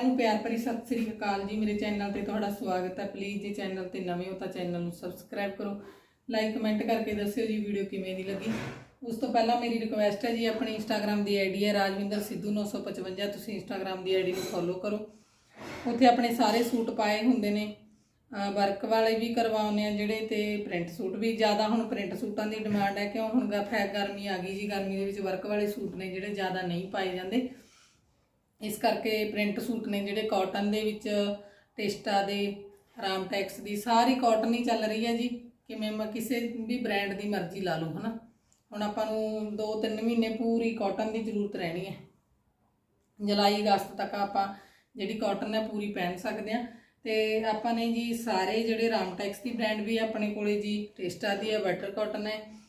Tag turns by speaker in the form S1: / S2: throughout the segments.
S1: ਸਾਰਿਆਂ ਨੂੰ ਪਿਆਰ ਭਰੀ ਸਤਿ ਸ੍ਰੀ ਅਕਾਲ ਜੀ। ਮੇਰੇ ਚੈਨਲ ਤੇ ਤੁਹਾਡਾ ਸਵਾਗਤ ਹੈ। ਪਲੀਜ਼ ਜੇ ਚੈਨਲ ਤੇ ਨਵੇਂ ਹੋ ਤਾਂ ਚੈਨਲ ਨੂੰ ਸਬਸਕ੍ਰਾਈਬ ਕਰੋ। ਲਾਈਕ ਕਮੈਂਟ ਕਰਕੇ ਦੱਸਿਓ ਜੀ ਵੀਡੀਓ ਕਿਵੇਂ ਦੀ ਲੱਗੀ। ਉਸ ਤੋਂ ਪਹਿਲਾਂ ਮੇਰੀ ਰਿਕੁਐਸਟ ਹੈ ਜੀ, ਆਪਣੀ ਇੰਸਟਾਗ੍ਰam ਦੀ ਆਈਡੀ ਹੈ ਰਾਜਵਿੰਦਰ ਸਿੱਧੂ 955 ਤੁਸੀਂ ਇੰਸਟਾਗ੍ਰam ਦੀ ਆਈਡੀ ਨੂੰ ਫੋਲੋ ਕਰੋ। ਉੱਥੇ ਆਪਣੇ ਸਾਰੇ ਸੂਟ ਪਾਏ ਹੁੰਦੇ ਨੇ। ਵਰਕ ਵਾਲੇ ਵੀ ਕਰਵਾਉਂਦੇ ਆ ਜਿਹੜੇ ਤੇ ਪ੍ਰਿੰਟ ਸੂਟ ਵੀ ਜ਼ਿਆਦਾ ਹੁਣ ਪ੍ਰਿੰਟ ਸੂਟਾਂ ਦੀ ਡਿਮਾਂਡ ਹੈ। ਕਿਉਂ? ਹੁਣ ਗ- ਫੈ ਗਰਮੀ ਆ ਗਈ ਜੀ। ਗਰਮੀ ਦੇ ਵਿੱਚ ਵਰਕ ਵਾਲੇ ਸੂਟ ਨੇ ਜਿਹੜੇ ਜ਼ਿਆਦਾ ਨਹੀਂ ਪਾਏ ਜਾਂਦੇ। ਇਸ ਕਰਕੇ ਪ੍ਰਿੰਟ ਸੂਟ ਨੇ ਜਿਹੜੇ ਕਾਟਨ ਦੇ ਵਿੱਚ, ਟੇਸਟਾ ਦੇ ਰਾਮਟੈਕਸ ਦੀ, ਸਾਰੀ ਕਾਟਨ ਹੀ ਚੱਲ ਰਹੀ ਹੈ ਜੀ। ਕਿਵੇਂ ਮ- ਕਿਸੇ ਵੀ ਬ੍ਰਾਂਡ ਦੀ ਮਰਜ਼ੀ ਲਾ ਲਓ, ਹਨਾ? ਹੁਣ ਆਪਾਂ ਨੂੰ 2-3 ਮਹੀਨੇ ਪੂਰੀ ਕਾਟਨ ਦੀ ਜ਼ਰੂਰਤ ਰਹਿਣੀ ਹੈ। ਜੁਲਾਈ, ਅਗਸਤ ਤੱਕ ਆਪਾਂ ਜਿਹੜੀ ਕਾਟਨ ਹੈ ਪੂਰੀ ਪਹਿਨ ਸਕਦੇ ਆ ਤੇ ਆਪਾਂ ਨੇ ਜੀ ਸਾਰੇ ਜਿਹੜੇ ਰਾਮਟੈਕਸ ਦੀ ਬ੍ਰਾਂਡ ਵੀ ਆਪਣੇ ਕੋਲੇ ਜੀ, ਟੇਸਟਾ ਦੀ ਹੈ ਬਟਰ ਕਾਟਨ ਹੈ।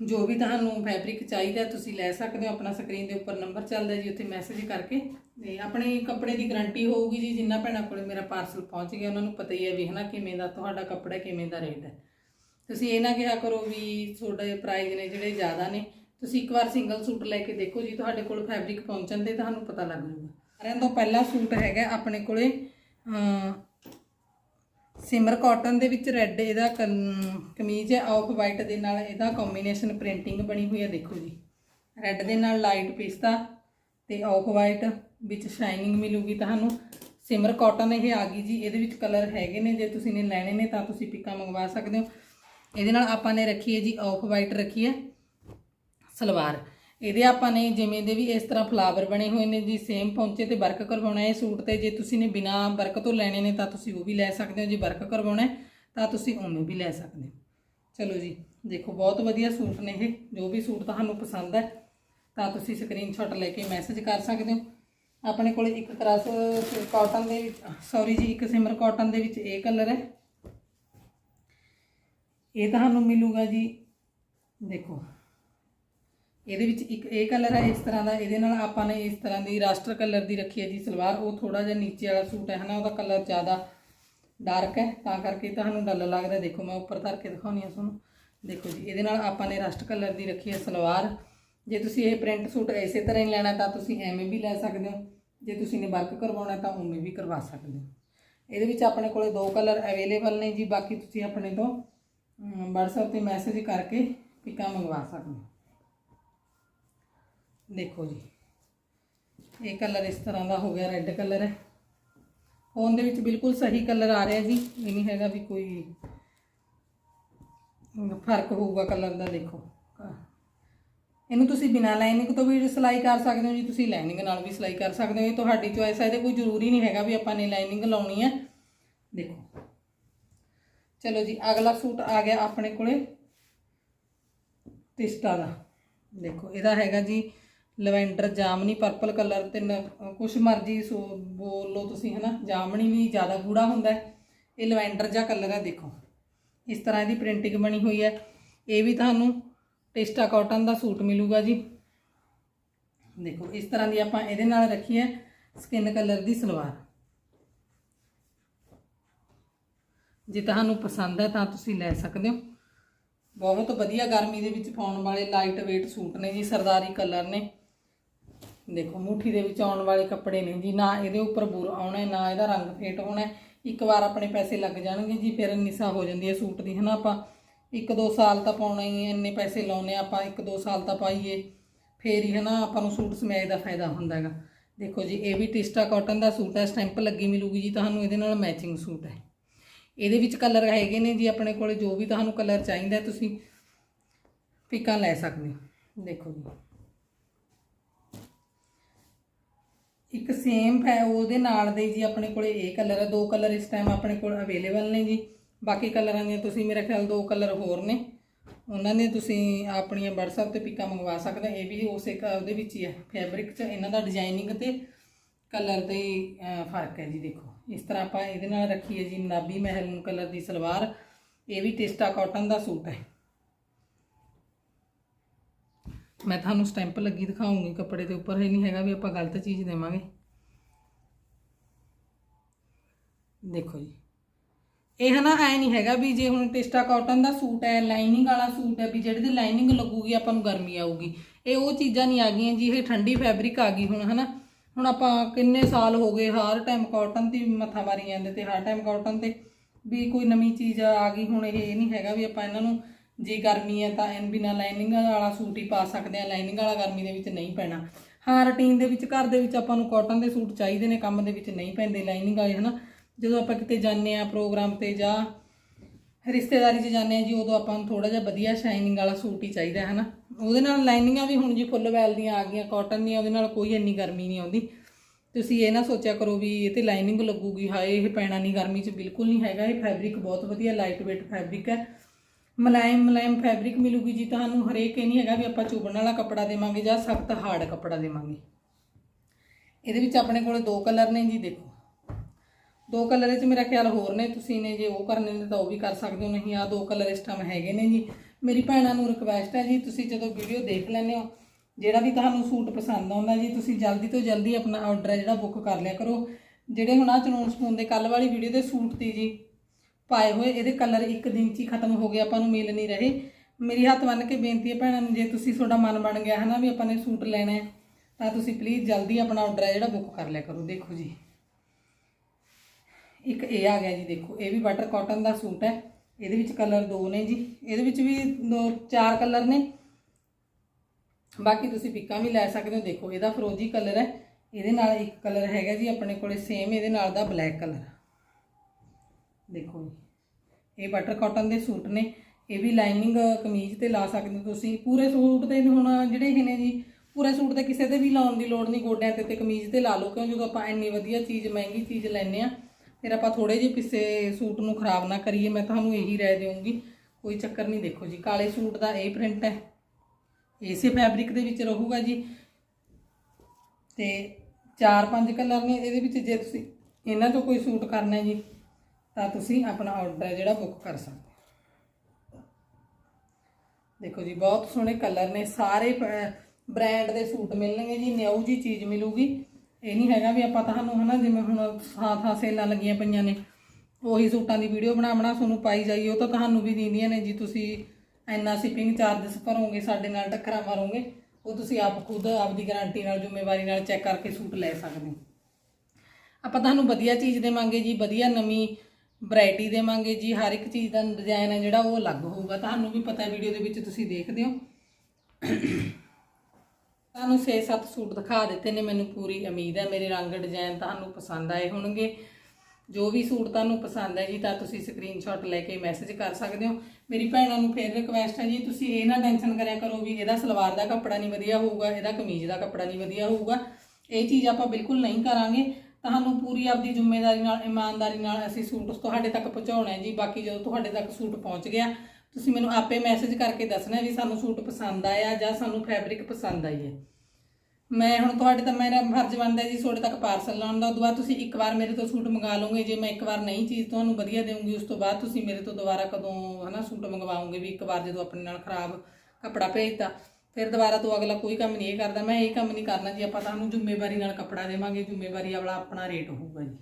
S1: ਜੋ ਵੀ ਤੁਹਾਨੂੰ ਫੈਬਰਿਕ ਚਾਹੀਦਾ ਤੁਸੀਂ ਲੈ ਸਕਦੇ ਹੋ। ਆਪਣਾ ਸਕਰੀਨ ਦੇ ਉੱਪਰ ਨੰਬਰ ਚੱਲਦਾ ਜੀ, ਉੱਥੇ ਮੈਸੇਜ ਕਰਕੇ। ਤੇ ਆਪਣੇ ਕੱਪੜੇ ਦੀ ਗਾਰੰਟੀ ਹੋਊਗੀ ਜੀ, ਜਿੰਨਾ ਭੈਣਾਂ ਕੋਲ ਮੇਰਾ ਪਾਰਸਲ ਪਹੁੰਚ ਗਿਆ, ਉਹਨਾਂ ਨੂੰ ਪਤਾ ਹੀ ਹੈ ਵੀ ਹਨਾ ਕਿਵੇਂ ਦਾ ਤੁਹਾਡਾ ਕੱਪੜਾ ਕਿਵੇਂ ਦਾ ਰੇਟ ਹੈ। ਤੁਸੀਂ ਇਹ ਨਾ ਕਿਹਾ ਕਰੋ ਵੀ ਤੁਹਾਡੇ ਪ੍ਰਾਈਸ ਨੇ ਜਿਹੜੇ ਜ਼ਿਆਦਾ ਨੇ, ਤੁਸੀਂ ਇੱਕ ਵਾਰ ਸਿੰਗਲ ਸੂਟ ਲੈ ਕੇ ਦੇਖੋ ਜੀ, ਤੁਹਾਡੇ ਕੋਲ ਫੈਬਰਿਕ ਪਹੁੰਚਣ ਤੇ ਤੁਹਾਨੂੰ ਪਤਾ ਲੱਗ ਜਾਊਗਾ। ਸਾਰਿਆਂ ਤੋਂ ਪਹਿਲਾ ਸੂਟ ਹੈਗਾ ਆਪਣੇ ਕੋਲੇ ਸਿਮਰ ਕਾਟਨ ਦੇ ਵਿੱਚ ਰੈੱਡ ਇਹਦਾ ਕਮੀਜ਼ ਹੈ ਆਫ ਵਾਈਟ ਦੇ ਨਾਲ ਇਹਦਾ ਕੰਬੀਨੇਸ਼ਨ ਪ੍ਰਿੰਟਿੰਗ ਬਣੀ ਹੋਈ ਹੈ, ਦੇਖੋ ਜੀ। ਰੈੱਡ ਦੇ ਨਾਲ ਲਾਈਟ ਪਿਸਤਾ ਤੇ ਆਫ ਵਾਈਟ ਵਿੱਚ ਸ਼ਾਈਨਿੰਗ ਮਿਲੂਗੀ ਤੁਹਾਨੂੰ। ਸਿਮਰ ਕਾਟਨ ਇਹ ਆ ਗਈ ਜੀ, ਇਹਦੇ ਵਿੱਚ ਕਲਰ ਹੈਗੇ ਨੇ, ਜੇ ਤੁਸੀਂ ਨੇ ਲੈਣੇ ਨੇ ਤਾਂ ਤੁਸੀਂ ਪਿੱਕਾ ਮੰਗਵਾ ਸਕਦੇ ਹੋ। ਇਹਦੇ ਨਾਲ ਆਪਾਂ ਨੇ ਰੱਖੀ ਹੈ ਜੀ ਆਫ ਵਾਈਟ ਰੱਖੀ ਹੈ। ਸਲਵਾਰ। ਇਹਦੇ ਆਪਾਂ ਨੇ ਜਿਵੇਂ ਦੇ ਵੀ ਇਸ ਤਰ੍ਹਾਂ ਫਲਾਵਰ ਬਣੇ ਹੋਏ ਨੇ ਜੀ ਸੇਮ ਪੌਂਚੇ ਤੇ ਵਰਕ ਕਰਵਾਉਣਾ ਹੈ, ਸੂਟ ਤੇ ਜੇ ਤੁਸੀਂ ਨੇ ਬਿਨਾ ਵਰਕ ਤੋਂ ਲੈਣੇ ਨੇ ਤਾਂ ਤੁਸੀਂ ਉਹ ਵੀ ਲੈ ਸਕਦੇ ਹੋ, ਜੇ ਵਰਕ ਕਰਵਾਉਣਾ ਤਾਂ ਤੁਸੀਂ ਉਵੇਂ ਵੀ ਲੈ ਸਕਦੇ ਹੋ। ਚਲੋ ਜੀ, ਦੇਖੋ ਬਹੁਤ ਵਧੀਆ ਸੂਟ ਨੇ ਇਹ, ਜੋ ਵੀ ਸੂਟ ਤੁਹਾਨੂੰ ਪਸੰਦ ਹੈ, ਤਾਂ ਤੁਸੀਂ ਸਕਰੀਨਸ਼ਾਟ ਲੈ ਕੇ ਮੈਸੇਜ ਕਰ ਸਕਦੇ ਹੋ। ਆਪਣੇ ਕੋਲ ਇੱਕ ਕਰਾਸ ਕਾਟਨ ਦੇ ਵਿੱਚ ਸੌਰੀ ਜੀ, ਇੱਕ ਸਿਮਰ ਕਾਟਨ ਦੇ ਵਿੱਚ ਇਹ ਕਲਰ ਹੈ। ਇਹ ਤੁਹਾਨੂੰ ਮਿਲੂਗਾ ਜੀ, ਦੇਖੋ। ਇਹਦੇ ਵਿੱਚ ਇੱਕ ਇਹ ਕਲਰ ਹੈ ਇਸ ਤਰ੍ਹਾਂ ਦਾ ਇਹਦੇ ਨਾਲ ਆਪਾਂ ਨੇ ਇਸ ਤਰ੍ਹਾਂ ਦੀ ਰਾਸਟਰ ਕਲਰ ਦੀ ਰੱਖੀ ਹੈ ਜੀ ਸਲਵਾਰ ਉਹ ਥੋੜਾ ਜਿਹਾ ਨੀਚੇ ਵਾਲਾ ਸੂਟ ਹੈ ਹਨਾ ਉਹਦਾ ਕਲਰ ਜ਼ਿਆਦਾ ਡਾਰਕ ਹੈ ਤਾਂ ਕਰਕੇ ਤੁਹਾਨੂੰ ਡੱਲ ਲੱਗਦਾ ਦੇਖੋ ਮੈਂ ਉੱਪਰ ਧਰ ਕੇ ਦਿਖਾਉਣੀ ਆ ਤੁਹਾਨੂੰ। ਦੇਖੋ ਜੀ ਇਹਦੇ ਨਾਲ ਆਪਾਂ ਨੇ ਰਸਟ ਕਲਰ ਦੀ ਰੱਖੀ ਹੈ ਸਲਵਾਰ। ਜੇ ਤੁਸੀਂ ਇਹ ਪ੍ਰਿੰਟ ਸੂਟ ਇਸੇ ਤਰ੍ਹਾਂ ਹੀ ਲੈਣਾ ਤਾਂ ਤੁਸੀਂ ਐਵੇਂ ਵੀ ਲੈ ਸਕਦੇ ਹੋ। ਜੇ ਤੁਸੀਂ ਨੇ ਵਰਕ ਕਰਵਾਉਣਾ ਤਾਂ ਉਵੇਂ ਵੀ ਕਰਵਾ ਸਕਦੇ ਹੋ। ਇਹਦੇ ਵਿੱਚ ਆਪਣੇ ਕੋਲੇ ਦੋ ਕਲਰ ਅਵੇਲੇਬਲ ਨੇ ਜੀ ਬਾਕੀ ਤੁਸੀਂ ਆਪਣੇ ਤੋਂ ਅਮ, WhatsApp ਤੇ ਮੈਸੇਜ ਕਰਕੇ ਪਿਕਾਂ ਮੰਗਵਾ ਸਕਦੇ ਹੋ। ਦੇਖੋ ਜੀ। ਇਹ ਕਲਰ ਇਸ ਤਰ੍ਹਾਂ ਦਾ ਹੋ ਗਿਆ ਰੈੱਡ ਕਲਰ ਹੈ। ਫੋਨ ਦੇ ਵਿੱਚ ਬਿਲਕੁਲ ਸਹੀ ਕਲਰ ਆ ਰਿਹਾ ਜੀ। ਇਹ ਨਹੀਂ ਹੈਗਾ ਵੀ ਕੋਈ ਫ਼ਰਕ ਹੋਊਗਾ ਕਲਰ ਦਾ, ਦੇਖੋ। ਇਹਨੂੰ ਤੁਸੀਂ ਬਿਨਾਂ ਲਾਈਨਿੰਗ ਤੋਂ ਵੀ ਸਿਲਾਈ ਕਰ ਸਕਦੇ ਹੋ ਜੀ। ਤੁਸੀਂ ਲਾਈਨਿੰਗ ਨਾਲ ਵੀ ਸਿਲਾਈ ਕਰ ਸਕਦੇ ਹੋ। ਇਹ ਤੁਹਾਡੀ ਚੋਇਸ ਹੈ। ਇਹਦੇ ਕੋਈ ਜ਼ਰੂਰੀ ਨਹੀਂ ਹੈਗਾ ਵੀ ਆਪਾਂ ਨੇ ਲਾਈਨਿੰਗ ਲਾਉਣੀ ਹੈ। ਦੇਖੋ। ਚਲੋ ਜੀ, ਅਗਲਾ ਸੂਟ ਆ ਗਿਆ ਆਪਣੇ ਕੋਲੇ ਟਿਸਟਾ ਦਾ। ਦੇਖੋ, ਇਹਦਾ ਹੈਗਾ ਜੀ ਲਵੈਂਡਰ, ਜਾਮਨੀ ਪਰਪਲ ਕਲਰ ਤੇ ਕੁਛ ਮਰਜ਼ੀ ਸੋ ਬੋਲ ਲਓ ਤੁਸੀਂ, ਹਨਾ? ਜਾਮਨੀ ਵੀ ਜ਼ਿਆਦਾ ਗੂੜਾ ਹੁੰਦਾ ਹੈ। ਇਹ ਲਵੈਂਡਰ ਜਿਹਾ ਕਲਰ ਹੈ, ਦੇਖੋ। ਇਸ ਤਰ੍ਹਾਂ ਇਹਦੀ ਪ੍ਰਿੰਟਿੰਗ ਬਣੀ ਹੋਈ ਹੈ। ਇਹ ਵੀ ਤੁਹਾਨੂੰ ਟੇਸਟਾ ਕਾਟਨ ਦਾ ਸੂਟ ਮਿਲੂਗਾ ਜੀ। ਦੇਖੋ, ਇਸ ਤਰ੍ਹਾਂ ਦੀ ਆਪਾਂ ਇਹਦੇ ਨਾਲ ਰੱਖੀ ਹੈ ਸਕਿਨ ਕਲਰ ਦੀ ਸਲਵਾਰ। ਜੇ ਤੁਹਾਨੂੰ ਪਸੰਦ ਹੈ ਤਾਂ ਤੁਸੀਂ ਲੈ ਸਕਦੇ ਹੋ। ਬਹੁਤ ਵਧੀਆ ਗਰਮੀ ਦੇ ਵਿੱਚ ਪਾਉਣ ਵਾਲੇ ਲਾਈਟ weight ਸੂਟ ਨੇ ਜੀ, ਸਰਦਾਰੀ ਕਲਰ ਨੇ। ਦੇਖੋ, ਮੁੱਠੀ ਦੇ ਵਿੱਚ ਆਉਣ ਵਾਲੇ ਕੱਪੜੇ ਨੇ ਜੀ, ਨਾ ਇਹਦੇ ਉੱਪਰ ਬੁਰ ਆਉਣਾ ਨਾ ਇਹਦਾ ਰੰਗ ਫੇਟ ਹੋਣਾ ਇੱਕ ਵਾਰ ਆਪਣੇ ਪੈਸੇ ਲੱਗ ਜਾਣਗੇ ਜੀ, ਫਿਰ ਨਿਸਾ ਹੋ ਜਾਂਦੀ ਹੈ ਸੂਟ ਦੀ, ਹਨਾ ਆਪਾਂ। ਇੱਕ ਦੋ ਸਾਲ ਤਾਂ ਪਾਉਣਾ ਹੀ ਹੈ, ਇੰਨੇ ਪੈਸੇ ਲਾਉਨੇ ਆਪਾਂ, ਇੱਕ ਦੋ ਸਾਲ ਤਾਂ ਪਾਈਏ। ਫੇਰ ਹੀ, ਹਨਾ, ਆਪਾਂ ਨੂੰ ਸੂਟ ਸਮੈਚ ਦਾ ਫਾਇਦਾ ਹੁੰਦਾ ਹੈਗਾ। ਦੇਖੋ ਜੀ, ਇਹ ਵੀ ਟਿਸਟਾ ਕਾਟਨ ਦਾ ਸੂਟ ਹੈ, ਸਟੈਂਪ ਲੱਗੀ ਮਿਲੂਗੀ ਜੀ, ਤੁਹਾਨੂੰ ਇਹਦੇ ਨਾਲ ਮੈਚਿੰਗ ਸੂਟ ਹੈ। ਇਹਦੇ ਵਿੱਚ ਕਲਰ ਹੈਗੇ ਨੇ ਜੀ, ਆਪਣੇ ਕੋਲੇ ਜੋ ਵੀ ਤੁਹਾਨੂੰ ਕਲਰ ਚਾਹੀਦਾ ਤੁਸੀਂ ਪਿਕਾਂ ਲੈ ਸਕਦੇ ਹੋ। ਦੇਖੋ ਜੀ। ਇੱਕ ਸੇਮ ਹੈ, ਉਹਦੇ ਨਾਲ ਦੇ ਜੀ ਆਪਣੇ ਕੋਲੇ ਇਹ ਕਲਰ ਹੈ, ਦੋ ਕਲਰ ਇਸ ਟਾਈਮ ਆਪਣੇ ਕੋਲ ਅਵੇਲੇਬਲ ਨੇ ਜੀ। ਬਾਕੀ ਕਲਰਾਂ ਦੀਆਂ ਤੁਸੀਂ ਮੇਰੇ ਖਿਆਲ ਦੋ ਕਲਰ ਹੋਰ ਨੇ। ਉਹਨਾਂ ਦੇ ਤੁਸੀਂ ਆਪਣੀਆਂ WhatsApp ਤੇ ਪਿੱਕਾ ਮੰਗਵਾ ਸਕਦੇ, ਇਹ ਵੀ ਉਸੇ ਉਹਦੇ ਵਿੱਚ ਹੀ ਹੈ। ਫੈਬਰਿਕ 'ਚ ਇਹਨਾਂ ਦਾ ਡਿਜ਼ਾਈਨਿੰਗ ਤੇ ਕਲਰ ਦੇ ਫ਼ਰਕ ਹੈ ਜੀ ਦੇਖੋ। ਇਸ ਤਰ੍ਹਾਂ ਆਪਾਂ ਇਹਦੇ ਨਾਲ ਰੱਖੀ ਹੈ ਜੀ ਨਾਬੀ ਮਹਿਰੂਨ ਕਲਰ ਦੀ ਸਲਵਾਰ। ਇਹ ਵੀ ਟਿਸਟਾ ਕਾਟਨ ਦਾ ਸੂਟ ਹੈ। ਮੈਂ ਤੁਹਾਨੂੰ ਸਟੈਂਪ ਲੱਗੀ ਦਿਖਾਉਂਗੀ, ਕੱਪੜੇ ਦੇ ਉੱਪਰ, ਇਹ ਨਹੀਂ ਹੈਗਾ ਵੀ ਆਪਾਂ ਗਲਤ ਚੀਜ਼ ਦੇਵਾਂਗੇ। ਦੇਖੋ ਜੀ। ਇਹ ਹਨਾ ਐ ਨਹੀਂ ਹੈਗਾ ਵੀ ਜੇ ਹੁਣ ਟਿਸਟਾ ਕਾਟਨ ਦਾ ਸੂਟ ਹੈ ਲਾਈਨਿੰਗ ਵਾਲਾ ਸੂਟ ਹੈ ਵੀ ਜਿਹੜੇ ਦੀ ਲਾਈਨਿੰਗ ਲੱਗੂਗੀ, ਆਪਾਂ ਨੂੰ ਗਰਮੀ ਆਊਗੀ। ਇਹ ਉਹ ਚੀਜ਼ਾਂ ਨਹੀਂ ਆ ਗਈਆਂ ਜੀ, ਇਹ ਠੰਡੀ ਫੈਬਰਿਕ ਆ ਗਈ ਹੁਣ, ਹਨਾ? ਹੁਣ ਆਪਾਂ ਕਿੰਨੇ ਸਾਲ ਹੋ ਗਏ ਹਰ ਟਾਈਮ ਕਾਟਨ ਦੀ ਮੱਥਾ ਮਾਰੀ ਜਾਂਦੇ ਤੇ, ਹਰ ਟਾਈਮ ਕਾਟਨ ਤੇ ਵੀ ਕੋਈ ਨਵੀਂ ਚੀਜ਼ ਆ ਗਈ, ਹੁਣ ਇਹ ਨਹੀਂ ਹੈਗਾ ਵੀ ਆਪਾਂ ਇਹਨਾਂ ਨੂੰ ਜੇ ਗਰਮੀ ਹੈ ਤਾਂ ਐਨ ਬਿਨਾ ਲਾਈਨਿੰਗ ਵਾਲਾ ਸੂਟ ਹੀ ਪਾ ਸਕਦੇ ਆ ਲਾਈਨਿੰਗ ਵਾਲਾ ਗਰਮੀ ਦੇ ਵਿੱਚ ਨਹੀਂ ਪੈਣਾ। ਹਾਂ ਰੂਟੀਨ ਦੇ ਵਿੱਚ ਘਰ ਦੇ ਵਿੱਚ ਆਪਾਂ ਨੂੰ ਕਾਟਨ ਦੇ ਸੂਟ ਚਾਹੀਦੇ ਨੇ, ਕੰਮ ਦੇ ਵਿੱਚ ਨਹੀਂ ਪੈਂਦੇ ਲਾਈਨਿੰਗ ਵਾਲੇ, ਹਨਾ? ਜਦੋਂ ਆਪਾਂ ਕਿਤੇ ਜਾਂਦੇ ਆ ਪ੍ਰੋਗਰਾਮ ਤੇ ਜਾਂ ਰਿਸ਼ਤੇਦਾਰੀ 'ਚ ਜਾਂਦੇ ਆ ਜੀ, ਉਦੋਂ ਆਪਾਂ ਨੂੰ ਥੋੜਾ ਜਿਹਾ ਵਧੀਆ ਸ਼ਾਈਨਿੰਗ ਵਾਲਾ ਸੂਟ ਹੀ ਚਾਹੀਦਾ ਹੈ ਹਨਾ? ਉਹਦੇ ਨਾਲ ਲਾਈਨਿੰਗਾਂ ਵੀ ਹੁਣ ਜੀ ਫੁੱਲ ਵੈਲ ਦੀਆਂ ਆ ਗਈਆਂ ਕਾਟਨ ਦੀਆਂ, ਉਹਦੇ ਨਾਲ ਕੋਈ ਇੰਨੀ ਗਰਮੀ ਨਹੀਂ ਆਉਂਦੀ। ਤੁਸੀਂ ਇਹ ਨਾ ਸੋਚਿਆ ਕਰੋ ਵੀ ਇਹ ਤੇ ਲਾਈਨਿੰਗ ਲੱਗੂਗੀ, ਹਾਏ, ਇਹ ਪੈਣਾ ਨਹੀਂ, ਗਰਮੀ 'ਚ ਬਿਲਕੁਲ ਨਹੀਂ ਹੈਗਾ, ਇਹ ਫੈਬਰਿਕ ਬਹੁਤ ਵਧੀਆ ਲਾਈਟ weight ਫੈਬਰਿਕ ਹੈ। ਮਲਾਇਮ ਮਲਾਇਮ ਫੈਬਰਿਕ ਮਿਲੂਗੀ ਜੀ, ਤੁਹਾਨੂੰ ਹਰੇਕ ਇਹ ਨਹੀਂ ਹੈਗਾ ਵੀ ਆਪਾਂ ਚੁਭਣ ਵਾਲਾ ਕੱਪੜਾ ਦੇਵਾਂਗੇ ਜਾਂ ਸਖਤ ਹਾਰਡ ਕੱਪੜਾ ਦੇਵਾਂਗੇ। ਇਹਦੇ ਵਿੱਚ ਆਪਣੇ ਕੋਲੇ ਦੋ ਕਲਰ ਨੇ ਜੀ, ਦੇਖੋ। ਦੋ ਕਲਰ ਇਹ ਚ ਮੇਰਾ ਖਿਆਲ ਹੋਰ ਨੇ, ਤੁਸੀਂ ਨੇ ਜੇ ਉਹ ਕਰਨੇ ਨੇ ਤਾਂ ਉਹ ਵੀ ਕਰ ਸਕਦੇ ਹੋ, ਨਹੀਂ ਆ ਦੋ ਕਲਰ ਇਸ ਟਾਈਮ ਹੈਗੇ ਨੇ ਜੀ। ਮੇਰੀ ਭੈਣਾਂ ਨੂੰ ਰਿਕਵੈਸਟ ਹੈ ਜੀ, ਤੁਸੀਂ ਜਦੋਂ ਵੀਡੀਓ ਦੇਖ ਲੈਂਦੇ ਹੋ, ਜਿਹੜਾ ਵੀ ਤੁਹਾਨੂੰ ਸੂਟ ਪਸੰਦ ਆਉਂਦਾ ਜੀ, ਤੁਸੀਂ ਜਲਦੀ ਤੋਂ ਜਲਦੀ ਆਪਣਾ ਆਰਡਰ ਹੈ ਜਿਹੜਾ ਬੁੱਕ ਕਰ ਲਿਆ ਕਰੋ। ਜਿਹੜੇ ਹੁਣ ਆ ਚਨੂਨ ਸਪੂਨ ਦੇ ਕੱਲ ਵਾਲੀ ਵੀਡੀਓ ਦੇ ਸੂਟ ਤੀ ਜੀ ਪਾਏ ਹੋਏ, ਇਹਦੇ ਕਲਰ ਇੱਕ ਦਿਨ ਚ ਹੀ ਖਤਮ ਹੋ ਗਏ, ਆਪਾਂ ਨੂੰ ਮਿਲ ਨਹੀਂ ਰਹੇ। ਮੇਰੀ ਹੱਥ ਬੰਨ ਕੇ ਬੇਨਤੀ ਹੈ ਭੈਣਾਂ ਨੂੰ, ਜੇ ਤੁਸੀਂ ਤੁਹਾਡਾ ਮਨ ਬਣ ਗਿਆ ਹੈ ਨਾ ਵੀ ਆਪਾਂ ਨੇ ਸੂਟ ਲੈਣਾ ਹੈ, ਤਾਂ ਤੁਸੀਂ ਪਲੀਜ਼ ਜਲਦੀ ਆਪਣਾ ਆਰਡਰ ਹੈ ਜਿਹੜਾ ਬੁੱਕ ਕਰ ਲਿਆ ਕਰੋ। ਦੇਖੋ ਜੀ। ਇੱਕ ਇਹ ਆ ਗਿਆ ਜੀ, ਦੇਖੋ, ਇਹ ਵੀ ਬਟਰ ਕਾਟਨ ਦਾ ਸੂਟ ਹੈ। ਇਹਦੇ ਵਿੱਚ ਕਲਰ ਦੋ ਨੇ ਜੀ। ਇਹਦੇ ਵਿੱਚ ਵੀ ਦੋ, ਚਾਰ ਕਲਰ ਨੇ। ਬਾਕੀ ਤੁਸੀਂ ਪਿੱਕਾਂ ਵੀ ਲੈ ਸਕਦੇ ਹੋ। ਦੇਖੋ, ਇਹਦਾ ਫਰੋਜੀ ਕਲਰ ਹੈ। ਇਹਦੇ ਨਾਲ ਇੱਕ ਕਲਰ ਹੈਗਾ ਜੀ, ਆਪਣੇ ਕੋਲੇ ਸੇਮ ਇਹਦੇ ਨਾਲ ਦਾ ਬਲੈਕ ਕਲਰ ਦੇਖੋ ਜੀ। ਇਹ ਬਟਰ ਕਾਟਨ ਦੇ ਸੂਟ ਨੇ। ਇਹ ਵੀ ਲਾਈਨਿੰਗ ਕਮੀਜ਼ ਤੇ ਲਾ ਸਕਦੇ ਹੋ ਤੁਸੀਂ। ਪੂਰੇ ਸੂਟ ਤੇ ਹੁਣ ਜਿਹੜੇ ਇਹ ਨੇ ਜੀ, ਪੂਰੇ ਸੂਟ ਤੇ ਕਿਸੇ ਤੇ ਵੀ ਲਾਉਣ ਦੀ ਲੋੜ ਨਹੀਂ। ਗੋਡਿਆਂ ਤੇ ਤੇ ਕਮੀਜ਼ ਤੇ ਲਾ ਲਓ। ਕਿਉਂ? ਜਦੋਂ ਆਪਾਂ ਇੰਨੀ ਵਧੀਆ ਚੀਜ਼, ਮਹਿੰਗੀ ਚੀਜ਼ ਲੈਨੇ ਆ ਫਿਰ ਆਪਾਂ ਥੋੜੇ ਜਿਹੇ ਪਿੱਛੇ ਸੂਟ ਨੂੰ ਖਰਾਬ ਨਾ ਕਰੀਏ। ਮੈਂ ਤੁਹਾਨੂੰ ਇਹੀ ਰਾਏ ਦੇਵਾਂਗੀ ਕੋਈ ਚੱਕਰ ਨਹੀਂ, ਦੇਖੋ ਜੀ। ਕਾਲੇ ਸੂਟ ਦਾ ਇਹ ਪ੍ਰਿੰਟ ਹੈ। ਇਸੇ ਫੈਬਰਿਕ ਦੇ ਵਿੱਚ ਰਹੂਗਾ ਜੀ। ਤੇ ਚਾਰ ਪੰਜ ਕਲਰ ਨੇ ਇਹਦੇ ਵਿੱਚ। ਜੇ ਤੁਸੀਂ ਇਹਨਾਂ 'ਚੋਂ ਕੋਈ ਸੂਟ ਕਰਨਾ ਹੈ ਜੀ ਤਾਂ ਤੁਸੀਂ ਆਪਣਾ ਆਰਡਰ ਹੈ ਜਿਹੜਾ ਬੁੱਕ ਕਰ ਸਕਦੇ ਦੇਖੋ ਜੀ, ਬਹੁਤ ਸੋਹਣੇ ਕਲਰ ਨੇ। ਸਾਰੇ ਬ੍ਰਾਂਡ ਦੇ ਸੂਟ ਮਿਲਣਗੇ ਜੀ। ਨਿਊ ਜੀ ਚੀਜ਼ ਮਿਲੂਗੀ। ਇਹ ਨਹੀਂ ਹੈਗਾ ਵੀ ਆਪਾਂ ਤੁਹਾਨੂੰ ਹਨਾ, ਜਿਵੇਂ ਹੁਣ ਥਾਂ ਥਾਂ ਸੇਲਾਂ ਲੱਗੀਆਂ ਪਈਆਂ ਨੇ। ਉਹੀ ਸੂਟਾਂ ਦੀ ਵੀਡੀਓ ਬਣਾ ਬਣਾ ਤੁਹਾਨੂੰ ਪਾਈ ਜਾਈਏ। ਉਹ ਤਾਂ ਤੁਹਾਨੂੰ ਵੀ ਦਿੰਦੀਆਂ ਨੇ ਜੀ। ਤੁਸੀਂ ਇੰਨਾ ਸ਼ਿਪਿੰਗ ਚਾਰजेस ਭਰੋਗੇ, ਸਾਡੇ ਨਾਲ ਟੱਕਰਾਂ ਮਾਰੋਗੇ। ਉਹ ਤੁਸੀਂ ਆਪ ਖੁਦ ਆਪਦੀ ਗਾਰੰਟੀ ਨਾਲ, ਜ਼ਿੰਮੇਵਾਰੀ ਨਾਲ ਚੈੱਕ ਕਰਕੇ ਸੂਟ ਲੈ ਸਕਦੇ ਹੋ। ਆਪਾਂ ਤੁਹਾਨੂੰ ਵਧੀਆ ਚੀਜ਼ ਦੇਵਾਂਗੇ ਜੀ। ਵਧੀਆ ਨਵੀਂ ਵੈਰਾਈਟੀ ਦੇਵਾਂਗੇ ਜੀ, ਹਰ ਇੱਕ ਚੀਜ਼ ਦਾ ਡਿਜ਼ਾਈਨ ਹੈ ਜਿਹੜਾ ਉਹ ਅਲੱਗ ਹੋਊਗਾ। ਤੁਹਾਨੂੰ ਵੀ ਪਤਾ ਵੀਡੀਓ ਦੇ ਵਿੱਚ ਤੁਸੀਂ ਦੇਖਦੇ ਹੋ। ਤੁਹਾਨੂੰ 6-7 ਸੂਟ ਦਿਖਾ ਦਿੱਤੇ ਨੇ, ਮੈਨੂੰ ਪੂਰੀ ਉਮੀਦ ਹੈ, ਮੇਰੇ ਰੰਗ ਡਿਜ਼ਾਈਨ ਤੁਹਾਨੂੰ ਪਸੰਦ ਆਏ ਹੋਣਗੇ। ਜੋ ਵੀ ਸੂਟ ਤੁਹਾਨੂੰ ਪਸੰਦ ਹੈ ਜੀ, ਤਾਂ ਤੁਸੀਂ ਸਕਰੀਨਸ਼ਾਟ ਲੈ ਕੇ ਮੈਸੇਜ ਕਰ ਸਕਦੇ ਹੋ। ਮੇਰੀ ਭੈਣਾਂ ਨੂੰ ਫੇਰ ਰਿਕਵੈਸਟ ਹੈ ਜੀ, ਤੁਸੀਂ ਇਹ ਨਾ ਟੈਨਸ਼ਨ ਕਰਿਆ ਕਰੋ ਵੀ ਇਹਦਾ ਸਲਵਾਰ ਦਾ ਕੱਪੜਾ ਨਹੀਂ ਵਧੀਆ ਹੋਊਗਾ, ਇਹਦਾ ਕਮੀਜ਼ ਦਾ ਕੱਪੜਾ ਨਹੀਂ ਵਧੀਆ ਹੋਊਗਾ। ਇਹ ਚੀਜ਼ ਆਪਾਂ ਬਿਲਕੁਲ ਨਹੀਂ ਕਰਾਂਗੇ। ਤੁਹਾਨੂੰ ਪੂਰੀ ਆਪਦੀ ਜ਼ਿੰਮੇਵਾਰੀ ਨਾਲ, ਇਮਾਨਦਾਰੀ ਨਾਲ ਅਸੀਂ ਸੂਟ ਤੁਹਾਡੇ ਤੱਕ ਪਹੁੰਚਾਉਣਾ ਹੈ ਜੀ। ਬਾਕੀ ਜਦੋਂ ਤੁਹਾਡੇ ਤੱਕ ਸੂਟ ਪਹੁੰਚ ਗਿਆ, ਤੁਸੀਂ ਮੈਨੂੰ ਆਪੇ ਮੈਸੇਜ ਕਰਕੇ ਦੱਸਣਾ ਵੀ ਸਾਨੂੰ ਸੂਟ ਪਸੰਦ ਆਇਆ ਜਾਂ ਸਾਨੂੰ ਫੈਬਰਿਕ ਪਸੰਦ ਆਈ ਹੈ। ਮੈਂ ਹੁਣ ਤੁਹਾਡੇ ਤਾਂ ਮੇਰਾ ਫਰਜ਼ ਬਣਦਾ ਜੀ ਤੁਹਾਡੇ ਤੱਕ ਪਾਰਸਲ ਲਾਉਣ ਦਾ। ਉਦੋਂ ਬਾਅਦ ਤੁਸੀਂ ਇੱਕ ਵਾਰ ਮੇਰੇ ਤੋਂ ਸੂਟ ਮੰਗਾ ਲਓਗੇ। ਜੇ ਮੈਂ ਇੱਕ ਵਾਰ ਨਹੀਂ ਚੀਜ਼ ਤੁਹਾਨੂੰ ਵਧੀਆ ਦੇਵਾਂਗੀ ਉਸ ਤੋਂ ਬਾਅਦ ਤੁਸੀਂ ਮੇਰੇ ਤੋਂ ਦੁਬਾਰਾ ਕਦੋਂ ਹਨਾ ਸੂਟ ਮੰਗਵਾਉਂਗੇ ਵੀ ਇੱਕ ਵਾਰ ਜਦੋਂ ਆਪਣੇ ਨਾਲ ਖਰਾਬ ਕੱਪੜਾ ਭੇਜਤਾ। ਫਿਰ ਦੁਬਾਰਾ ਤੋਂ ਅਗਲਾ ਕੋਈ ਕੰਮ ਨਹੀਂ ਇਹ ਕਰਦਾ, ਮੈਂ ਇਹ ਕੰਮ ਨਹੀਂ ਕਰਨਾ ਜੀ, ਆਪਾਂ ਤੁਹਾਨੂੰ ਜ਼ਿੰਮੇਵਾਰੀ ਨਾਲ ਕੱਪੜਾ ਦੇਵਾਂਗੇ, ਜ਼ਿੰਮੇਵਾਰੀ ਵਾਲਾ ਆਪਣਾ ਰੇਟ ਹੋਊਗਾ ਜੀ।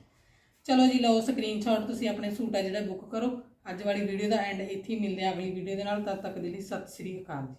S1: ਚਲੋ ਜੀ, ਲਓ ਸਕਰੀਨਸ਼ਾਟ ਤੁਸੀਂ ਆਪਣੇ ਸੂਟ ਆ ਜਿਹੜਾ ਬੁੱਕ ਕਰੋ। ਅੱਜ ਵਾਲੀ ਵੀਡੀਓ ਦਾ ਐਂਡ ਇੱਥੇ ਹੀ ਮਿਲਦੇ ਆ, ਅਗਲੀ ਵੀਡੀਓ ਦੇ ਨਾਲ, ਤਦ ਤੱਕ ਦੇ ਲਈ ਸਤਿ ਸ੍ਰੀ ਅਕਾਲ ਜੀ।